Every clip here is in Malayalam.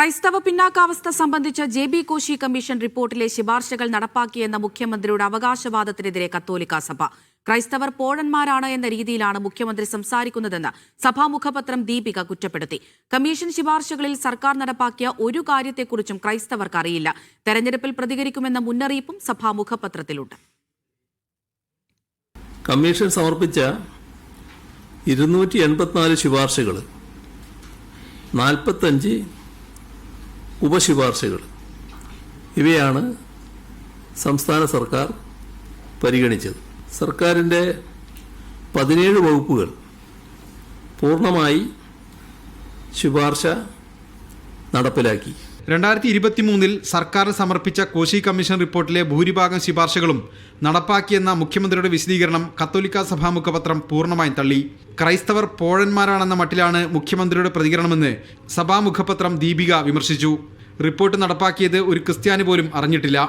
ക്രൈസ്തവ പിന്നാക്കാവസ്ഥ സംബന്ധിച്ച ജെ ബി കോശി കമ്മീഷൻ റിപ്പോർട്ടിലെ ശുപാർശകൾ നടപ്പാക്കിയെന്ന മുഖ്യമന്ത്രിയുടെ അവകാശവാദത്തിനെതിരെ കത്തോലിക്ക സഭ. ക്രൈസ്തവർ പോഴന്മാരാണ് എന്ന രീതിയിലാണ് മുഖ്യമന്ത്രി സംസാരിക്കുന്നതെന്ന് സഭാ മുഖപത്രം ദീപിക കുറ്റപ്പെടുത്തി. കമ്മീഷൻ ശുപാർശകളിൽ സർക്കാർ നടപ്പാക്കിയ ഒരു കാര്യത്തെക്കുറിച്ചും ക്രൈസ്തവർക്ക് അറിയില്ല തെരഞ്ഞെടുപ്പിൽ പ്രതികരിക്കുമെന്ന മുന്നറിയിപ്പും സഭാ മുഖപത്രത്തിലുണ്ട് കമ്മീഷൻ സമർപ്പിച്ച ഇരുന്നൂറ്റി എൺപത്തിനാല് ശുപാർശകൾ നാൽപ്പത്തഞ്ച് ഉപശുപാർശകൾ. ഇവയാണ് സംസ്ഥാന സർക്കാർ പരിഗണിച്ചത്. സർക്കാരിന്റെ പതിനേഴ് വകുപ്പുകൾ പൂർണമായി ശുപാർശ നടപ്പിലാക്കി. രണ്ടായിരത്തി ഇരുപത്തി മൂന്നിൽ സർക്കാരിന് സമർപ്പിച്ച കോശി കമ്മീഷൻ റിപ്പോർട്ടിലെ ഭൂരിഭാഗം ശുപാർശകളും നടപ്പാക്കിയെന്ന മുഖ്യമന്ത്രിയുടെ വിശദീകരണം കത്തോലിക്ക സഭാ മുഖപത്രം പൂർണമായും തള്ളി. ക്രൈസ്തവർ പോഴന്മാരാണെന്ന മട്ടിലാണ് മുഖ്യമന്ത്രിയുടെ പ്രതികരണമെന്ന് സഭാ മുഖപത്രം ദീപിക വിമർശിച്ചു. റിപ്പോർട്ട് നടപ്പാക്കിയത് ഒരു ക്രിസ്ത്യാനി പോലും അറിഞ്ഞിട്ടില്ല.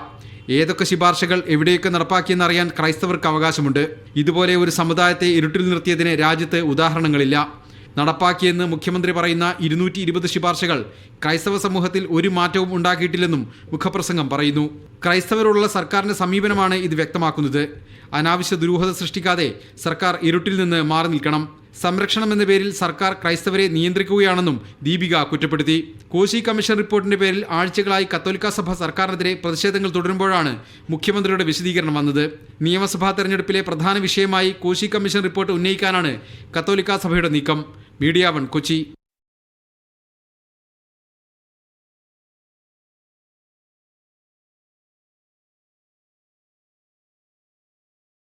ഏതൊക്കെ ശുപാർശകൾ എവിടെയൊക്കെ നടപ്പാക്കിയെന്ന് അറിയാൻ ക്രൈസ്തവർക്ക് അവകാശമുണ്ട്. ഇതുപോലെ ഒരു സമുദായത്തെ ഇരുട്ടിൽ നിർത്തിയതിന് രാജ്യത്ത് ഉദാഹരണങ്ങളില്ല. നടപ്പാക്കിയെന്ന് മുഖ്യമന്ത്രി പറയുന്ന ഇരുന്നൂറ്റി ഇരുപത് ശുപാർശകൾ ക്രൈസ്തവ സമൂഹത്തിൽ ഒരു മാറ്റവും ഉണ്ടാക്കിയിട്ടില്ലെന്നും മുഖപ്രസംഗം പറയുന്നു. ക്രൈസ്തവരോടുള്ള സർക്കാരിന്റെ സമീപനമാണ് ഇത് വ്യക്തമാക്കുന്നത്. അനാവശ്യ ദുരൂഹത സൃഷ്ടിക്കാതെ സർക്കാർ ഇരുട്ടിൽ നിന്ന് മാറി നിൽക്കണം. സംരക്ഷണം എന്ന പേരിൽ സർക്കാർ ക്രൈസ്തവരെ നിയന്ത്രിക്കുകയാണെന്നും ദീപിക കുറ്റപ്പെടുത്തി. കോശി കമ്മീഷൻ റിപ്പോർട്ടിന്റെ പേരിൽ ആഴ്ചകളായി കത്തോലിക്ക സഭ സർക്കാരിനെതിരെ പ്രതിഷേധങ്ങൾ തുടരുമ്പോഴാണ് മുഖ്യമന്ത്രിയുടെ വിശദീകരണം വന്നത്. നിയമസഭാ തെരഞ്ഞെടുപ്പിലെ പ്രധാന വിഷയമായി കോശി കമ്മീഷൻ റിപ്പോർട്ട് ഉന്നയിക്കാനാണ് കത്തോലിക്ക സഭയുടെ നീക്കം. Media one Kochi